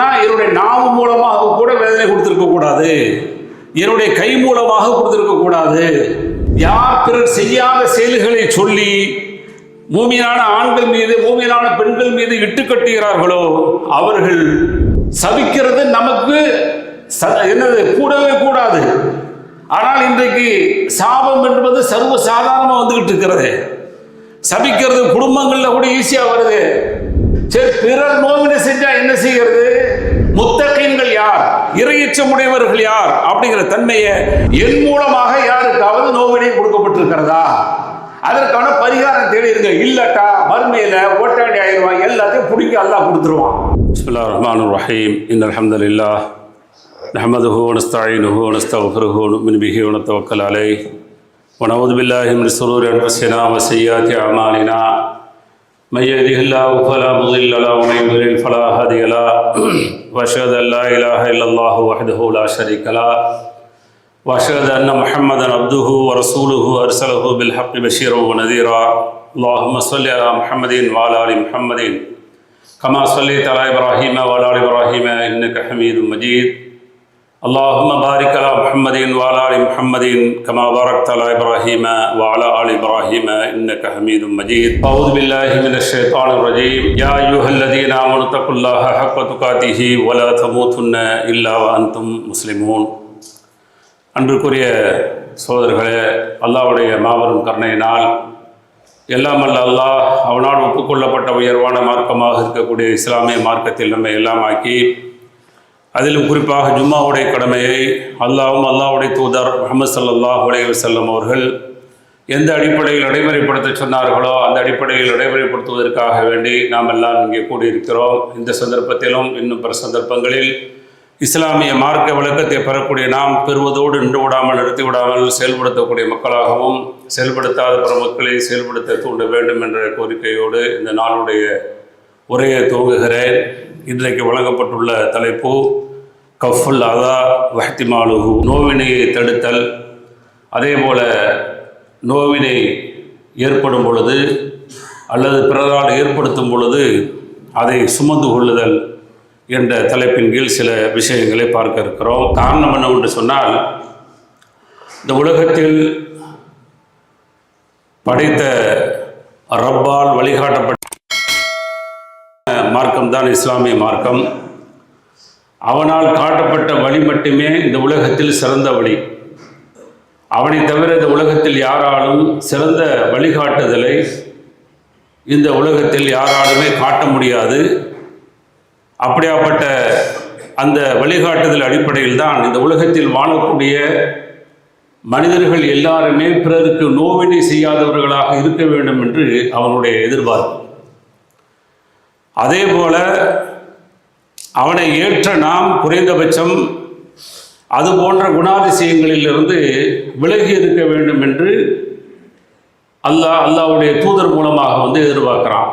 சொன்னா என்னுடைய நாவு மூலமாக கூட வேதனை கொடுத்திருக்க கூடாது. என்னுடைய கை மூலமாக கொடுத்திருக்க கூடாது. யார் பிறர் செய்யாத செயல்களை சொல்லி மூமியான ஆண்கள் மீது மூமியான பெண்கள் மீது இட்டு கட்டுகிறார்களோ அவர்கள் சபிக்கிறது நமக்கு ச- என்னது கூடவே கூடாது. ஆனால் இன்றைக்கு சாபம் என்பது சர்வ சாதாரணமாக வந்துகிட்டு இருக்கிறது. சபிக்கிறது குடும்பங்களில் கூட ஈஸியாக வருது. சரி பிறர் நோவினை செஞ்சா என்ன செய்கிறது முத்தகைன்கள் யார் இறையச்சமுடையவர்கள் யார் அப்படிங்கிற தன்மையை என் மூலமாக யாருக்காவது நோவினை கொடுக்கப்பட்டிருக்கிறதா அதற்கான பரிகாரம் தேடிருங்க இல்லட்டா மறுமையில ஓட்டாண்டி ஆயிடுவான் எல்லாத்தையும் பிடிக்க அல்லாஹ் கொடுத்துருவான் بسم الله الرحمن الرحيم إن الحمد لله نحمده ونستعينه ونستغفره ونؤمن به ونتوكل عليه ونعوذ بالله من شرور أنفسنا وسيئات أعمالنا من يهده الله فلا مضل له ومن يضلل فلا هادي له. وأشهد أن لا إله إلا الله وحده لا شريك له. وأشهد أن محمدا عبده ورسوله أرسله بالحق بشيرا ونذيرا. اللهم صل على محمد وعلى آل محمد. كما صليت على إبراهيم وعلى آل إبراهيم إنك حميد مجيد. اللهم بارك على محمد وعلى ال محمد كما باركت على ابراهيم وعلى ال ابراهيم انك حميد مجيد اعوذ بالله من الشيطان الرجيم يا ايها الذين امنوا اتقوا الله حق تقاته ولا تموتن الا وانتم مسلمون அன்றுக்குரிய சோதர்களே அல்லாஹ்வுடைய மாபெரும் கருணையினால் எல்லாம் அல்ல அல்லாஹ் அவனால் ஒப்புக்கொள்ளப்பட்ட உயர்வான மார்க்கமாக இருக்கக்கூடிய இஸ்லாமிய மார்க்கத்தில் நம்மை எல்லாம் ஆக்கி அதிலும் குறிப்பாக ஜும்மாவுடைய கடமையை அல்லாவும் அல்லாவுடைய தூதர் முகமது சல்லாஹ் அலைஹி வஸல்லம் அவர்கள் எந்த அடிப்படையில் நடைமுறைப்படுத்த சொன்னார்களோ அந்த அடிப்படையில் நடைமுறைப்படுத்துவதற்காக வேண்டி நாம் எல்லாம் இங்கே கூடியிருக்கிறோம். இந்த சந்தர்ப்பத்திலும் இன்னும் பிற சந்தர்ப்பங்களில் இஸ்லாமிய மார்க்க விளக்கத்தை பெறக்கூடிய நாம் பெறுவதோடு நின்று விடாமல் நிறுத்தி விடாமல் செயல்படுத்தக்கூடிய மக்களாகவும் செயல்படுத்தாத பிற மக்களை செயல்படுத்த தூண்ட வேண்டும் என்ற கோரிக்கையோடு இந்த நாளுடைய உரையை துவங்குகிறேன். இன்றைக்கு வழங்கப்பட்டுள்ள தலைப்பு கஃபுல் அதா வஹ்திமாலுகு நோவினையை தடுத்தல். அதே போல் நோவினை ஏற்படும் பொழுது அல்லது பிறரால் ஏற்படுத்தும் பொழுது அதை சுமந்து கொள்ளுதல் என்ற தலைப்பின் கீழ் சில விஷயங்களை பார்க்க இருக்கிறோம். காரணம் என்னவென்று சொன்னால் இந்த உலகத்தில் படைத்த ரப்பால் வழிகாட்டப்பட்ட மார்க்கம்தான் இஸ்லாமிய மார்க்கம். அவனால் காட்டப்பட்ட வழி மட்டுமே இந்த உலகத்தில் சிறந்த வழி. அவனை தவிர இந்த உலகத்தில் யாராலும் சிறந்த வழிகாட்டுதலை இந்த உலகத்தில் யாராலுமே காட்ட முடியாது. அப்படியாப்பட்ட அந்த வழிகாட்டுதல் அடிப்படையில் தான் இந்த உலகத்தில் வாழக்கூடிய மனிதர்கள் எல்லாருமே பிறருக்கு நோவினை செய்யாதவர்களாக இருக்க வேண்டும் என்று அவனுடைய எதிர்பார்ப்பு. அதே போல அவனை ஏற்ற நாம் குறைந்தபட்சம் அது போன்ற குணாதிசயங்களிலிருந்து விலகி இருக்க வேண்டும் என்று அல்லாஹ் அல்லாவுடைய தூதர் மூலமாக வந்து எதிர்பார்க்குறான்.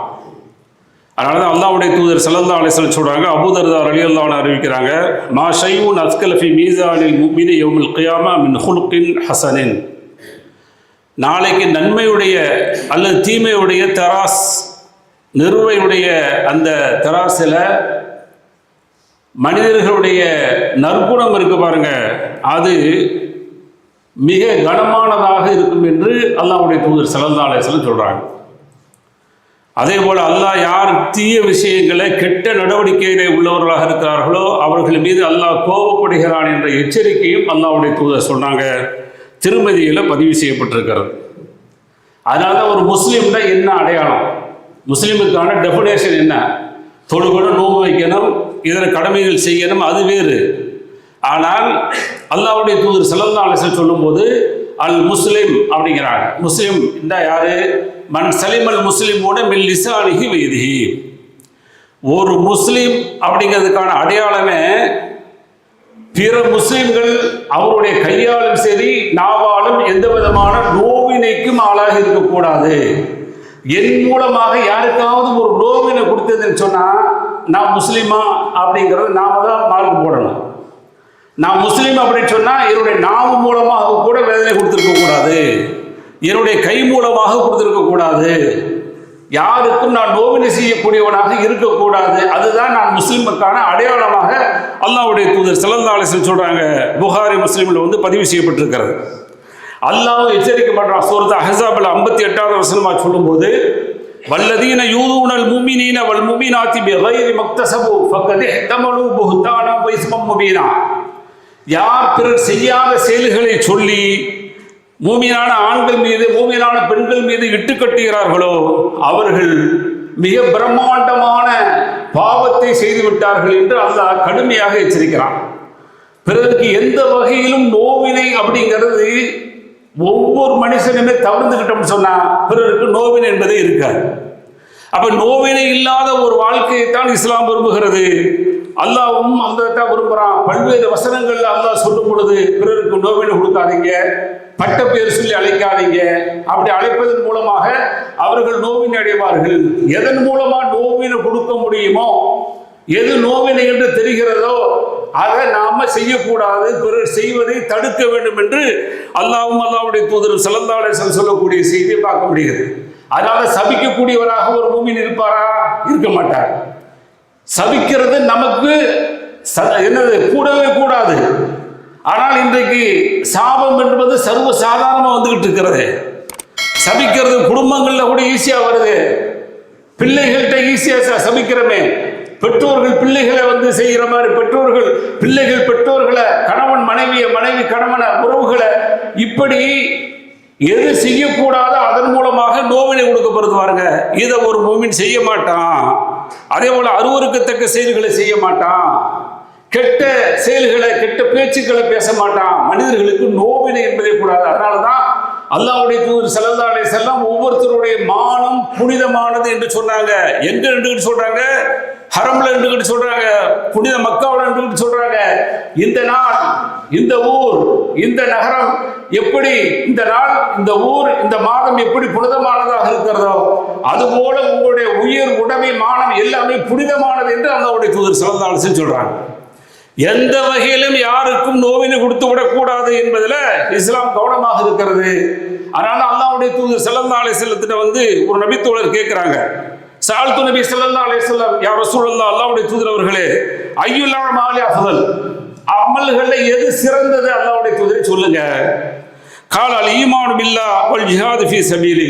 அதனால தான் அல்லாவுடைய தூதர் சல்லல்லா அலிஸ்வல் சொல்கிறாங்க அபூதர்தார் அலி அல்லாஹ்னு அறிவிக்கிறாங்க மா ஷைவுன் அஸ்கலஃபி மீசானில் முபினி யௌமில் கியாமா மின் ஹுலுக்கின் ஹசனின் நாளைக்கு நன்மையுடைய அல்லது தீமையுடைய தராஸ் நிறுவையுடைய அந்த தராசில் மனிதர்களுடைய நற்குணம் இருக்கு பாருங்க. அது மிக கனமானதாக இருக்கும் என்று அல்லாவுடைய தூதர் சல்லல்லா சொல்கிறாங்க அதே போல் அல்லாஹ் யார் தீய விஷயங்களை கெட்ட நடவடிக்கையிலே உள்ளவர்களாக இருக்கிறார்களோ அவர்கள் மீது அல்லாஹ் கோபப்படுகிறான் என்ற எச்சரிக்கையும் அல்லாவுடைய தூதர் சொன்னாங்க. திருமதியில் பதிவு செய்யப்பட்டிருக்கிறது. அதனால ஒரு முஸ்லீம்னா என்ன அடையாளம்? முஸ்லீமுக்கான டெஃபினேஷன் என்ன? தொழுகணும் நோன்பு வைக்கணும் இதர கடமைகள் செய்யணும் அது வேறு. ஆனால் அல்லாவுடைய தூதர் ஸல்லல்லாஹு அலைஹி சொல்லும்போது அல் முஸ்லிம் அப்படிங்கிறாங்க. முஸ்லிம் இந்த யாரு? மன் சலிமல் முஸ்லிமோட மில் லிசானிஹி வேதிகி ஒரு முஸ்லிம் அப்படிங்கிறதுக்கான அடையாளமே பிற முஸ்லிம்கள் அவருடைய கையாலும் சரி நாவாலும் எந்த விதமான நோவினைக்கும் ஆளாக இருக்கக்கூடாது. என் மூலமாக யாருக்காவது ஒரு நோவினை கொடுத்ததுன்னு சொன்னால் நான் முஸ்லீமா அப்படிங்கிறத நாம தான் மார்க் போடணும். நான் முஸ்லீம் அப்படின்னு சொன்னால் என்னுடைய நாவு மூலமாக கூட வேதனை கொடுத்துருக்க கூடாது. என்னுடைய கை மூலமாக கொடுத்துருக்க கூடாது. யாருக்கும் நான் நோவினை செய்யக்கூடியவனாக இருக்கக்கூடாது அதுதான் நான் முஸ்லிமுக்கான அடையாளமாக அல்லாவுடைய தூதர் சிலந்தாலேசன் சொல்கிறாங்க புகாரி முஸ்லீமில் வந்து பதிவு செய்யப்பட்டிருக்கிறது. அல்லாஹ் எச்சரிக்கை பண்றான் சூரத் அஹஸாபில் ஐம்பத்தி எட்டாவது வசனமா சொல்லும்போது வல்லதீன யூதூனல் முமினீன வல் முமினாத்தி பிகைரி மக்தசபு ஃபக்கதே தமலு புஹ்தானம் வைஸ்மம் முபீனா. யார் பிறர் செய்யாத செயல்களை சொல்லி மூமியான ஆண்கள் மீது மூமியான பெண்கள் மீது இட்டு கட்டுகிறார்களோ அவர்கள் மிக பிரம்மாண்டமான பாவத்தை செய்து விட்டார்கள் என்று அல்லாஹ் கடுமையாக எச்சரிக்கிறான். பிறருக்கு எந்த வகையிலும் நோவினை அப்படிங்கிறது ஒவ்வொரு மனுஷனுமே தவிர்த்துக்கிட்டோம்னு சொன்னா பிறருக்கு நோவினை என்பதே இருக்காது. அப்ப நோவினை இல்லாத ஒரு வாழ்க்கையைத்தான் இஸ்லாம் விரும்புகிறது. அல்லாவும் அந்த தான் விரும்புறான். பல்வேறு வசனங்கள்ல அல்லாஹ் சொல்லும் பொழுது பிறருக்கு நோவினை கொடுக்காதீங்க பட்ட பேர் சொல்லி அழைக்காதீங்க. அப்படி அழைப்பதன் மூலமாக அவர்கள் நோவினை அடைவார்கள். எதன் மூலமா நோவினை கொடுக்க முடியுமோ எது நோவினை என்று தெரிகிறதோ அதை நாம செய்யக்கூடாது. பிறர் செய்வதை தடுக்க வேண்டும் என்று அல்லாவும் அல்லாவுடைய தூதர் செல்லந்தாளை சொல்லக்கூடிய செய்தியை பார்க்க முடிகிறது. அதனால சபிக்கக்கூடியவராக ஒரு பூமியில் இருப்பாரா? இருக்க மாட்டார். சபிக்கிறது நமக்கு ச- என்னது? கூடவே கூடாது. ஆனால் இன்றைக்கு சாபம் என்பது சர்வ சாதாரணமாக வந்துகிட்டு இருக்கிறது. சபிக்கிறது குடும்பங்கள்ல கூட ஈஸியா வருது. பிள்ளைகள்கிட்ட ஈஸியா சபிக்கிறமே. பெற்றோர்கள் பிள்ளைகளை வந்து செய்கிற மாதிரி பெற்றோர்கள் பிள்ளைகள் பெற்றோர்களை கணவன் மனைவியை மனைவி கணவனை உறவுகளை இப்படி எது செய்யக்கூடாதோ அதன் மூலமாக நோவினை கொடுக்கப்படுது பாருங்க. இதை ஒரு மூமின் செய்ய மாட்டான். அதே போல அருவருக்கத்தக்க செயல்களை செய்ய மாட்டான். கெட்ட செயல்களை கெட்ட பேச்சுக்களை பேச மாட்டான். மனிதர்களுக்கு நோவினை என்பதே கூடாது. அதனாலதான் தான் தூதர் செல்லதாலே செல்லம் ஒவ்வொருத்தருடைய மானம் புனிதமானது என்று சொன்னாங்க. எங்க நின்றுகிட்டு சொல்றாங்க? ஹரம்ல இருந்துகிட்டு சொல்றாங்க புனித மக்காவில் இருந்துகிட்டு சொல்றாங்க. இந்த நாள் இந்த ஊர் இந்த நகரம் எப்படி இந்த நாள் இந்த ஊர் இந்த மாதம் எப்படி புனிதமானதாக இருக்கிறதோ அதுபோல உங்களுடைய உயிர் உடைமை மானம் எல்லாமே புனிதமானது என்று அல்லாவுடைய தூதர் ஸல்லல்லாஹு சொல்றாங்க. எந்த வகையிலும் யாருக்கும் நோவினை கொடுத்து விடக்கூடாது என்பதில் இஸ்லாம் கவனமாக இருக்கிறது. அதனால அல்லாவுடைய தூதர் ஸல்லல்லாஹு செல்லத்திட்ட வந்து ஒரு நபித்தோழர் கேட்குறாங்க. சால்து நபி ஸல்லல்லாஹு அலே வஸல்லம் யா ரசூலுல்லாஹ் அல்லாவுடைய தூதரவர்களே ஐயுல்லா மாலி அஃதல் அமல்களில் எது சிறந்தது அல்லாவுடைய தூதரை சொல்லுங்க. காலால் ஈமான் பில்லா அவள் ஜிஹாது ஃபீ சபீலி.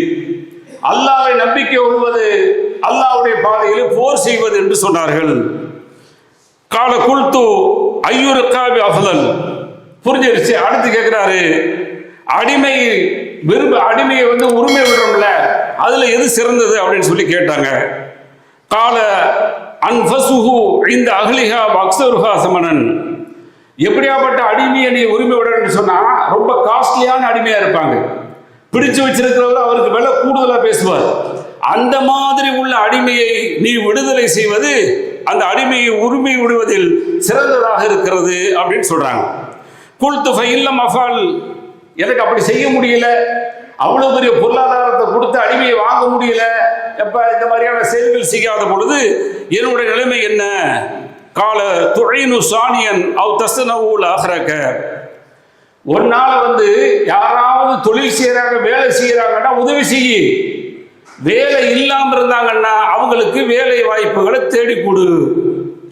அல்லாவை நம்பிக்கை கொள்வது அல்லாஹ்வுடைய பாதையில் போர் செய்வது என்று சொன்னார்கள். கால குல்து ஐயூர் காபி அஃதல். புரிஞ்சிருச்சு அடுத்து கேட்குறாரு அடிமை விரும்ப அடிமையை வந்து உரிமை விடுறோம்ல. அதுல எது சிறந்தது அப்படின்னு சொல்லி கேட்டாங்க. கால அன்ஃபசுஹு இந்த அகலிகா அக்ஸருஹா சமணன். எப்படியாப்பட்ட அடிமையை நீ உரிமை விடணும்னு சொன்னா ரொம்ப காஸ்ட்லியான அடிமையா இருப்பாங்க. பிடிச்சு வச்சிருக்கிறவர் அவருக்கு விலை கூடுதலா பேசுவார். அந்த மாதிரி உள்ள அடிமையை நீ விடுதலை செய்வது அந்த அடிமையை உரிமை விடுவதில் சிறந்ததாக இருக்கிறது அப்படின்னு சொல்றாங்க. குல்து இல்ல மஃபால் எனக்கு அப்படி செய்ய முடியல. அவ்வளவு பெரிய பொருளாதாரத்தை கொடுத்து அடிமையை வாங்க முடியல. எப்ப இந்த மாதிரியான செயல்கள் செய்யாத பொழுது என்னுடைய நிலைமை என்ன? கால துழைனு சாணியன் அவ் தசனவுல் ஆகிறக்க ஒன்னால வந்து யாராவது தொழில் செய்யறாங்க வேலை செய்யறாங்கன்னா உதவி செய்ய வேலை இல்லாம இருந்தாங்கன்னா அவங்களுக்கு வேலை வாய்ப்புகளை தேடி கொடு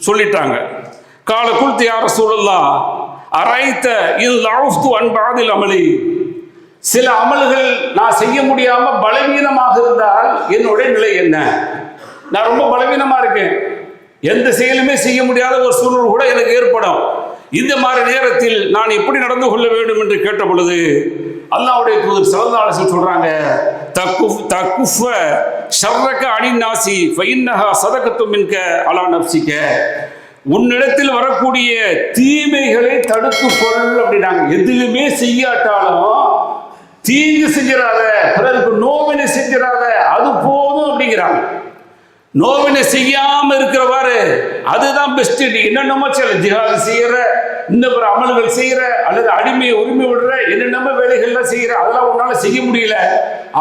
சொல்லிட்டாங்க. கால குல்த்து யார சூழல்லாம் அரைத்த இது லாஃப்து அன்பாதில் அமளி சில அமல்கள் நான் செய்ய முடியாம பலவீனமாக இருந்தால் என்னுடைய நிலை என்ன? நான் ரொம்ப பலவீனமா இருக்கேன். எந்த செயலுமே செய்ய முடியாத ஒரு சூழல் கூட எனக்கு ஏற்படும். இந்த மாதிரி நேரத்தில் நான் எப்படி நடந்து கொள்ள வேண்டும் என்று கேட்ட பொழுது அல்லாவுடைய தூதர் சலதாலசன் சொல்றாங்க தக்குஃப் தக்குஃப ஷர்ரக அணிநாசி ஃபைன்னஹா சதகத்தும் மின்க அலா நப்சிக்க உன்னிடத்தில் வரக்கூடிய தீமைகளை தடுத்து கொள் அப்படின்னாங்க. எதுவுமே செய்யாட்டாலும் தீங்கு செஞ்சிடாத பிறருக்கு நோவினை செஞ்சிடாத அது போதும் அப்படிங்கிறாங்க. நோவினை செய்யாம இருக்கிறவாறு அதுதான் பெஸ்ட் நீ என்னென்னமோ சில ஜிஹாது செய்யற இந்த பிற அமல்கள் செய்யற அல்லது அடிமையை உரிமை விடுற என்னென்னமோ வேலைகள்லாம் செய்யற அதெல்லாம் உன்னால செய்ய முடியல.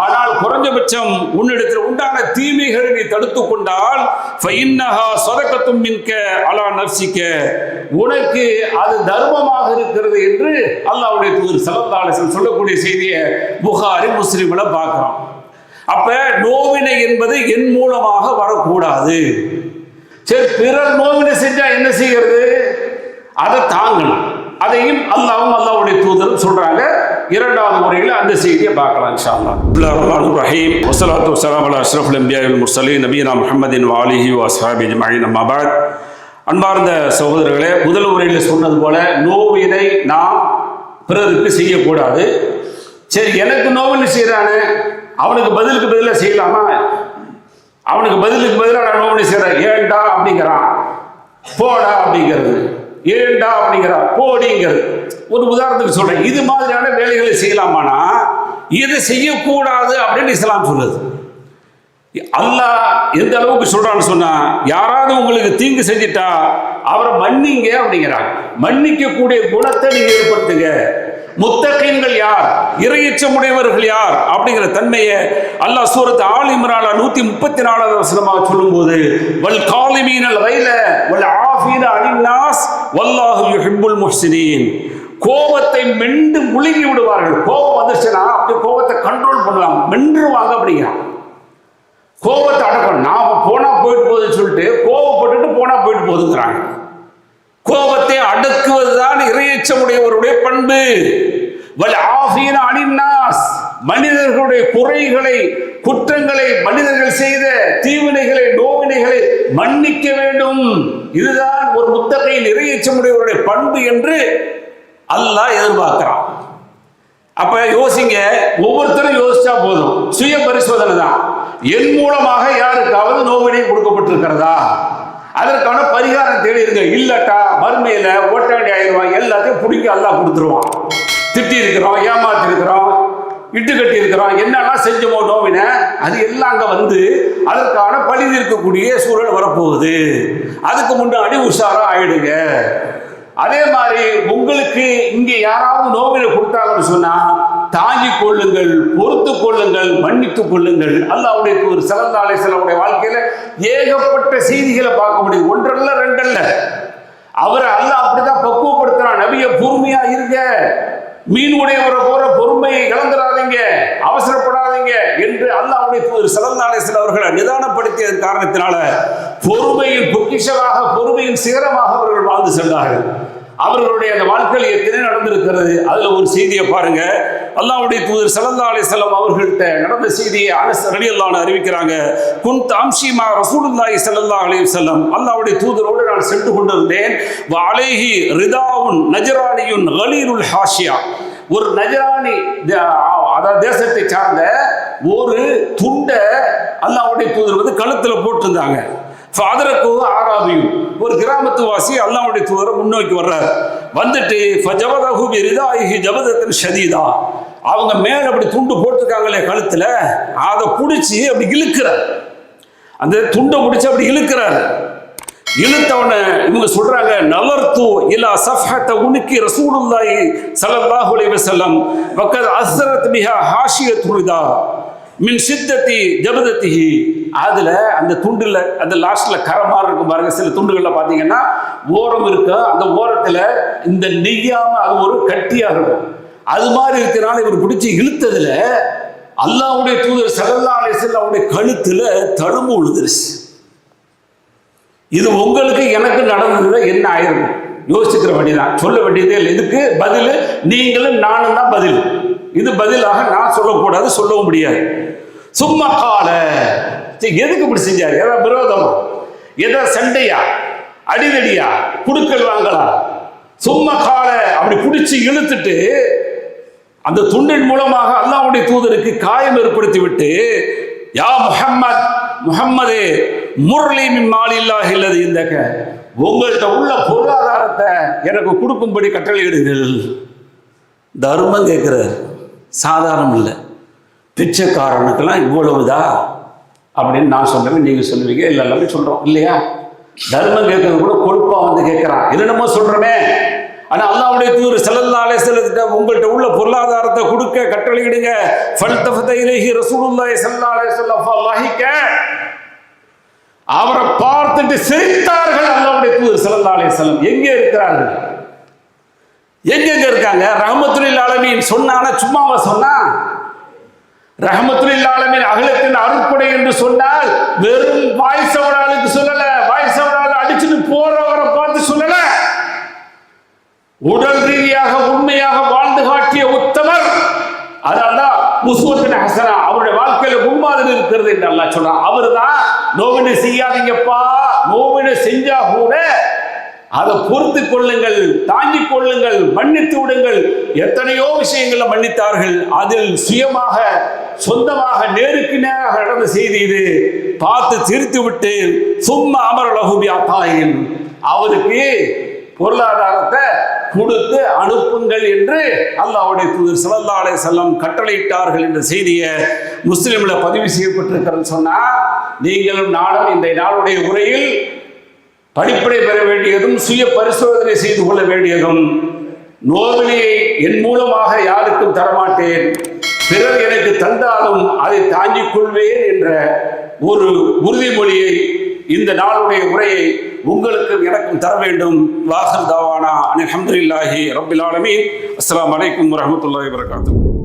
ஆனால் குறைஞ்சபட்சம் உன்னிடத்தில் உண்டான தீமைகளை நீ தடுத்து கொண்டால் ஃபைன்னஹா சொதக்கத்தும் மின்க அலா நர்சிக்க உனக்கு அது தர்மமாக இருக்கிறது என்று அல்லாவுடைய தூதர் சலந்தாலசன் சொல்லக்கூடிய செய்தியை புகாரி முஸ்லிம்ல பார்க்கிறோம் அப்ப நோவினை என்பது என் மூலமாக வரக்கூடாது. சரி பிறர் நோவினை செஞ்சா என்ன செய்யறது அதை தாங்கணும். அதையும் அல்லாவும் அல்லாவுடைய தூதரும் சொல்றாங்க. இரண்டாவது முறையில் அந்த செய்தியை பார்க்கலாம் இன்ஷா அல்லாஹ் ரஹீம். வஸ்ஸலாத்து வஸ்ஸலாமு அலா அஷ்ரஃபில் அன்பியாவில் முர்சலி நபீனா முஹம்மதின் வாலிஹி வஸ்ஹாபி அஜ்மஈன் அம்மா அன்பார்ந்த சகோதரர்களே முதல் உரையில் சொன்னது போல நோவினை நாம் பிறருக்கு செய்யக்கூடாது. சரி எனக்கு நோவினை செய்கிறானே அவனுக்கு பதிலுக்கு பதிலாக செய்யலாமா? அவனுக்கு பதிலுக்கு பதிலாக நான் நோவினை செய்கிறேன் ஏன்டா அப்படிங்கிறான். போடா அப்படிங்கிறது. ஏண்டா அப்படிங்கிறா போடிங்கிறது. ஒரு உதாரணத்துக்கு சொல்கிறேன் இது மாதிரியான வேலைகளை செய்யலாமானா? இதை செய்யக்கூடாது அப்படின்னு இஸ்லாம் சொல்லுது. அல்லாஹ் எந்த அளவுக்கு சொல்றான்னு சொன்னா யாராவது உங்களுக்கு தீங்கு செஞ்சிட்டா அவரை மன்னிங்க அப்படிங்கிறாங்க. மன்னிக்க கூடிய குணத்தை நீங்க ஏற்படுத்துங்க. முத்தகைன்கள் யார்? இறையச்சமுடையவர்கள் யார்? அப்படிங்கிற தன்மையை அல்லாஹ் சூரத் ஆல் இம்ரான நூத்தி முப்பத்தி நாலாவது வசனமாக சொல்லும்போது வல் காலிமீனல் வயல வல் ஆஃபீன அலிநாஸ் வல்லாஹு யுஹிப்புல் முஹ்சினீன். கோபத்தை மென்று முழுங்கி விடுவார்கள். கோபம் வந்துச்சுன்னா அப்படி கோபத்தை கண்ட்ரோல் பண்ணலாம். மென்றுவாங்க அப்படிங்கிறான் கோபத்தை அடக்கணும். நாம போனா போயிட்டு போகுதுன்னு சொல்லிட்டு கோபப்பட்டுட்டு போனா போயிட்டு போகுதுங்கிறாங்க. கோபத்தை அடக்குவதுதான் இறையச்சமுடையவருடைய பண்பு. அனின்னாஸ். மனிதர்களுடைய குறைகளை குற்றங்களை மனிதர்கள் செய்த தீவினைகளை நோவினைகளை மன்னிக்க வேண்டும். இதுதான் ஒரு முத்தகையில் இறையச்சமுடையவருடைய பண்பு என்று அல்லாஹ் எதிர்பார்க்கிறான். அப்ப யோசிங்க ஒவ்வொருத்தரும் யோசிச்சா போதும். சுய பரிசோதனை தான். என் மூலமாக யாருக்காவது நோவினை கொடுக்கப்பட்டிருக்கிறதா? அதற்கான பரிகாரம் தேடி இருங்க. இல்லட்டா மறுமையில ஓட்டாண்டி ஆயிடுவான். எல்லாத்தையும் பிடிக்க அல்லா கொடுத்துருவான். திட்டி இருக்கிறோம் ஏமாத்தி இருக்கிறோம் இட்டு கட்டி இருக்கிறோம் என்னெல்லாம் செஞ்சோமோ நோவினை அது எல்லாம் அங்கே வந்து அதற்கான பழி இருக்கக்கூடிய சூழல் வரப்போகுது. அதுக்கு முன்னாடி உஷாரா ஆயிடுங்க. அதே மாதிரி உங்களுக்கு இங்கே யாராவது நோவினை கொடுத்தாங்கன்னு சொன்னா தாங்கிக் கொள்ளுங்கள் பொறுத்து கொள்ளுங்கள் மன்னித்துக் கொள்ளுங்கள். அல்லாவுடைய ஒரு சிறந்தாலே சிலவுடைய வாழ்க்கையில ஏகப்பட்ட செய்திகளை பார்க்க முடியும் ஒன்றல்ல ரெண்டல்ல. அவரை அல்லாஹ் அப்படிதான் பக்குவப்படுத்துறான். நபிய பொறுமையா இருங்க. மீன் உடையவரை போற பொறுமையை இழந்துடாதீங்க அவசரப்படாதீங்க என்று அல்லாவுடைய தூதர் ஆலேசன் சிலவர்களை நிதானப்படுத்தியதன் காரணத்தினால பொறுமையின் பொக்கிஷமாக பொறுமையின் சிகரமாக அவர்கள் வாழ்ந்து சென்றார்கள். அவர்களுடைய அந்த வாழ்க்கையில் எத்தனை நடந்திருக்கிறது? அதுல ஒரு செய்தியை பாருங்க. அல்லாவுடைய தூதர் அலி செல்லம் அவர்கள்ட்ட நடந்த செய்தியை அனஸ் ரலி அல்லான்னு அறிவிக்கிறாங்க. குன் தாம்ஷிமா ரசூலுல்லாஹி ஸல்லல்லாஹு அலி செல்லம் அல்லாவுடைய தூதரோடு நான் சென்று கொண்டிருந்தேன். வ ரிதாவுன் நஜரானியுன் ஹலீருல் ஹாஷியா. ஒரு நஜரானி த- அதாவது தேசத்தை சார்ந்த ஒரு துண்டை அல்லாவுடைய தூதர் வந்து கழுத்தில் போட்டிருந்தாங்க. ஃபாதருக்கு ஆராபியும் ஒரு கிராமத்து வாசி அல்லாவுடைய தூதரை முன்னோக்கி வர்றாரு. வந்துட்டு ஃபஜபதஹு பிரிதாயிஹி ஜபதத்தன் ஷதீதா. அவங்க மேல அப்படி துண்டு போட்டிருக்காங்களே கழுத்துல அதை பிடிச்சி அப்படி இழுக்கிறார். அந்த துண்டை பிடிச்சி அப்படி இழுக்கிறார். இழுத்தவனை இவங்க சொல்றாங்க நலர்த்து இல்லா சஃபஹத உனுக்கி ரசூலுல்லாஹி ஸல்லல்லாஹு அலைஹி வஸல்லம். வக்கத் அஸ்ரத் பிஹா ஹாஷிய ரிதா. மின் சித்தத்தி ஜபதத்திஹி. அதுல அந்த துண்டுல அந்த லாஸ்ட்ல கரை மாதிரி இருக்கும் பாருங்க சில துண்டுகள்ல பாத்தீங்கன்னா ஓரம் இருக்கு. அந்த ஓரத்துல இந்த நெய்யாம அது ஒரு கட்டியாக இருக்கும். அது மாதிரி இருக்கிறனால இவர் பிடிச்சி இழுத்ததுல அல்லாவுடைய தூதர் ஸல்லல்லாஹு அலைஹி வஸல்லம் கழுத்துல தழும்பு விழுந்துருச்சு இது உங்களுக்கு எனக்கு நடந்ததுல என்ன ஆயிருக்கும் யோசிக்கிற வேண்டியதான் சொல்ல வேண்டியதே இல்லை. இதுக்கு பதில் நீங்களும் நானும் தான் பதில். இது பதிலாக நான் சொல்லக்கூடாது சொல்லவும் முடியாது. சும்மா கால. சரி, எதுக்கு இப்படி செஞ்சாரு? ஏதாவது விரோதமா? ஏதாவது சண்டையா? அடிதடியா? குடுக்கல் வாங்கலா? சும்மா கால. அப்படி பிடிச்சி இழுத்துட்டு அந்த துண்டின் மூலமாக அல்லாவுடைய தூதருக்கு காயம் ஏற்படுத்தி விட்டு யா முஹம்மத் முஹம்மது முரளி மின் மாலில்லாஹ் இல்லது இந்த உங்கள்கிட்ட உள்ள பொருளாதாரத்தை எனக்கு கொடுக்கும்படி கட்டளையிடுங்கள் தர்மம் கேட்கிறார் சாதாரணம் இல்லை. பிச்சைக்காரனுக்கெல்லாம் இவ்வளவுதா? அப்படின்னு நான் சொல்லுவேன் நீங்கள் சொல்லுவீங்க இல்லை எல்லாமே சொல்கிறோம் இல்லையா? தர்மம் கேட்கறது கூட கொழுப்பா வந்து கேட்குறான். என்னென்னமோ சொல்கிறோமே ஆனால் அல்லாவுடைய தூர் ஸல்லல்லாஹு செலுத்திட்ட உங்கள்கிட்ட உள்ள பொருளாதாரத்தை கொடுக்க கட்டளையிடுங்க. ஃபல்தஃபதைலேஹி ரசூலுல்லாஹி செல்லாலே அலைஹி வஸல்லம் அவரை பார்த்துட்டு சிரித்தார்கள் அல்லாவுடைய தூர் ஸல்லல்லாஹு அலைஹி எங்கே இருக்கிறார்கள்? எங்கெங்க இருக்காங்க? ரஹமத்துலில் அலமின்னு சொன்னானா சும்மாவா சொன்னா? ரஹமத்துல் ஆலமின் அகலத்தின் அருட்கொடை என்று சொன்னால் வெறும் வாய்சவராளுக்கு சொல்லல வாய்சவரால் அடிச்சுட்டு போறவரை பார்த்து சொல்லல. உடல் ரீதியாக உண்மையாக வாழ்ந்து காட்டிய உத்தமர். அதான் முஸ்வத்தின் ஹசனா அவருடைய வாழ்க்கையில முன்மாதிரி இருக்கிறது என்று அல்லா சொல்றான். அவர் தான் நோவினை செய்யாதீங்கப்பா நோவினை செஞ்சா கூட அதை பொறுத்து கொள்ளுங்கள் தாங்கிக் கொள்ளுங்கள் மன்னித்து விடுங்கள். எத்தனையோ விஷயங்களை மன்னித்தார்கள். அதில் சுயமாக சொந்தமாக நேருக்கு நேராக நடந்த செய்தி இது. பார்த்து சிரித்து விட்டு சும்மா அமரலகுபி அத்தாயின் அவருக்கு பொருளாதாரத்தை கொடுத்து அனுப்புங்கள் என்று அல்லாவுடைய தூதர் ஸல்லல்லாஹு அலே செல்லம் கட்டளையிட்டார்கள் என்ற செய்தியை முஸ்லிம்ல பதிவு செய்யப்பட்டிருக்கிறது சொன்னா நீங்களும் நானும் இந்த நாளுடைய உரையில் படிப்படை பெற வேண்டியதும் சுய பரிசோதனை செய்து கொள்ள வேண்டியதும். நோவினையை என் மூலமாக யாருக்கும் தரமாட்டேன். பிறர் எனக்கு தந்தாலும் அதை தாங்கிக் கொள்வேன் என்ற ஒரு உறுதிமொழியை இந்த நாளுடைய உரையை உங்களுக்கும் எனக்கும் தர வேண்டும். வாசல் தாவானா. அல்ஹம்துலில்லாஹி ரபில் ஆலமீன். அஸ்லாம் வலைக்கம் வரஹ்மத்துல்லாஹி வபரகாத்துஹு.